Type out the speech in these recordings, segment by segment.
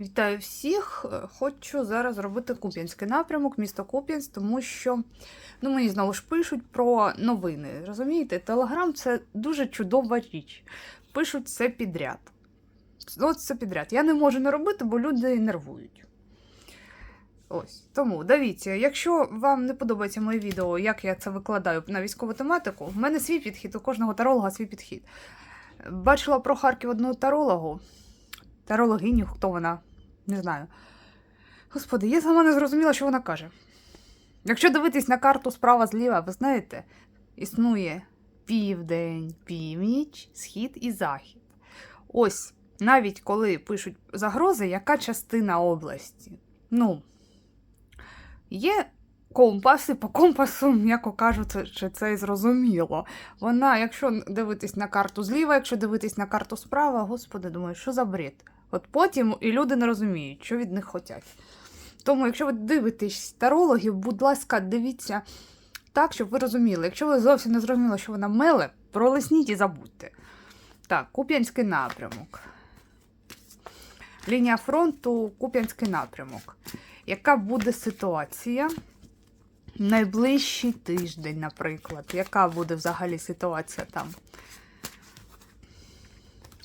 Вітаю всіх! Хочу зараз робити Куп'янський напрямок, місто Куп'янськ, тому що ну, мені знову ж пишуть про новини. Розумієте, Телеграм це дуже чудова річ. Пишуть все підряд. От все підряд. Я не можу не робити, бо люди нервують. Ось. Тому дивіться, якщо вам не подобається моє відео, як я це викладаю на військову тематику, в мене свій підхід, у кожного таролога свій підхід. Бачила про Харків одну тарологу. Тарологиню, хто вона? Не знаю. Господи, я сама не зрозуміла, що вона каже. Якщо дивитись на карту справа-зліва, ви знаєте, існує південь, північ, схід і захід. Ось, навіть коли пишуть загрози, яка частина області? Ну, є компаси, по компасу, м'яко кажуть, що це зрозуміло. Вона, якщо дивитись на карту зліва, якщо дивитись на карту справа, господи, думаю, що за бред? От потім і люди не розуміють, що від них хочуть. Тому, якщо ви дивитесь тарологів, будь ласка, дивіться так, щоб ви розуміли. Якщо ви зовсім не зрозуміли, що вона меле, пролисніть і забудьте. Так, Куп'янський напрямок. Лінія фронту, Куп'янський напрямок. Яка буде ситуація? Найближчий тиждень, наприклад. Яка буде взагалі ситуація там?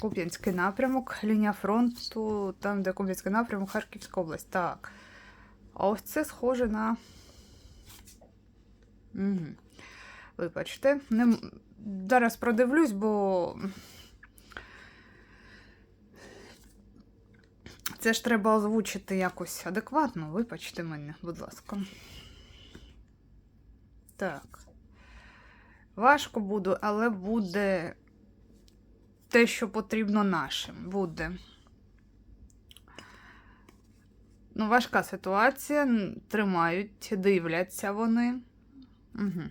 Куп'янський напрямок, лінія фронту, там, де Куп'янський напрямок, Харківська область. Так. А ось це схоже на. Угу. Вибачте. Не... Зараз продивлюсь, бо. Це ж треба озвучити якось адекватно. Вибачте мене, будь ласка. Так. Важко буде, але буде те, що потрібно нашим. Буде. Ну, важка ситуація. Тримають, дивляться вони. Угу.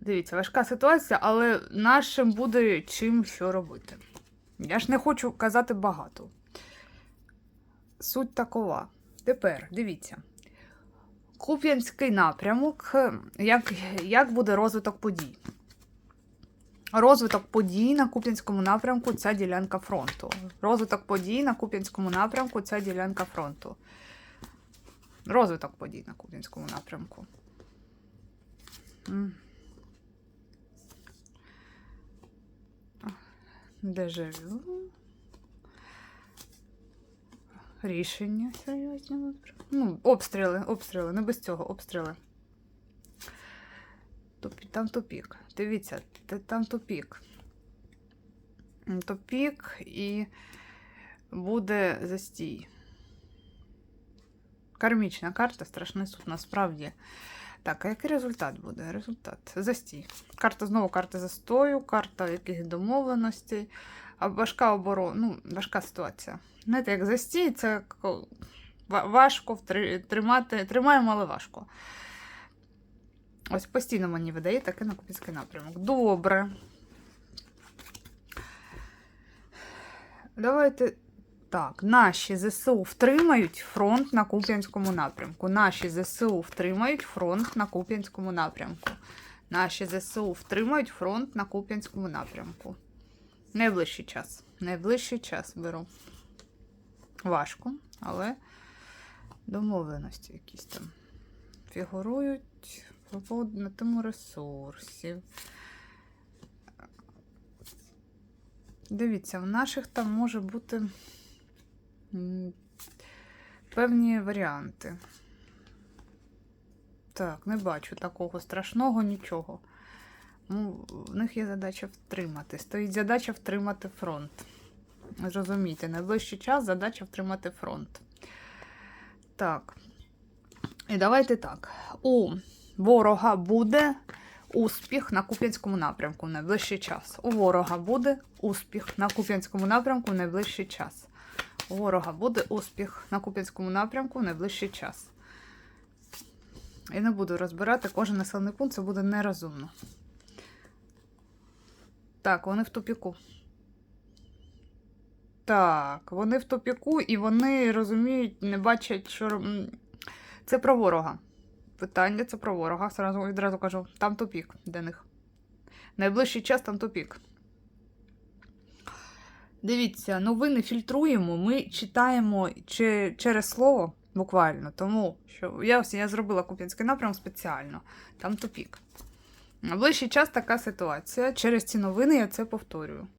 Дивіться, важка ситуація, але нашим буде чим що робити. Я ж не хочу казати багато. Суть такова. Тепер дивіться. Куп'янський напрямок. е, Як, як буде розвиток подій? Розвиток подій на Куп'янському напрямку це ділянка фронту. Розвиток подій на Куп'янському напрямку це ділянка фронту. Розвиток подій на Куп'янському напрямку. Дежавю. Рішення серйозні. Ну, обстріли, обстріли, не без цього, обстріли. Там тупік. Дивіться, там тупік. Тупік і буде застій. Кармічна карта, страшний суд, насправді. Так, а який результат буде? Результат. Застій. Карта знову карта застою, карта якихось домовленостей. Важка оборона, ну, важка ситуація. Знаєте, як застій, це важко тримати, тримаємо, але важко. Ось постійно мені видає таке на Купінський напрямок. Добре. Давайте. Так, наші ЗСУ втримають фронт на Куп'янському напрямку. Наші ЗСУ втримають фронт на Куп'янському напрямку. Наші ЗСУ втримають фронт на Куп'янському напрямку. Найближчий час. Найближчий час беру. Важко, але домовленості якісь там фігурують по поводу на тому ресурсів. Дивіться, в наших там може бути певні варіанти. Так, не бачу такого страшного нічого. Ну, в них є задача втримати. Стоїть задача втримати фронт. Зрозумійте, найближчий час задача втримати фронт. Так. І давайте так. У ворога буде успіх на Куп'янському напрямку в найближчий час. У ворога буде успіх на Куп'янському напрямку в найближчий час. У ворога буде успіх на Куп'янському напрямку в найближчий час. Я не буду розбирати кожен населений пункт, це буде нерозумно. Так, вони в тупіку. Так, вони в тупіку і вони розуміють, не бачать, що. Це про ворога. Питання це про ворога. Сразу відразу кажу, там тупік для них. Найближчий час там тупік. Дивіться, новини фільтруємо, ми читаємо че- через слово буквально, тому що я, ось- я зробила Куп'янський напрям спеціально, там тупік. На ближчий час така ситуація. Через ці новини я це повторюю.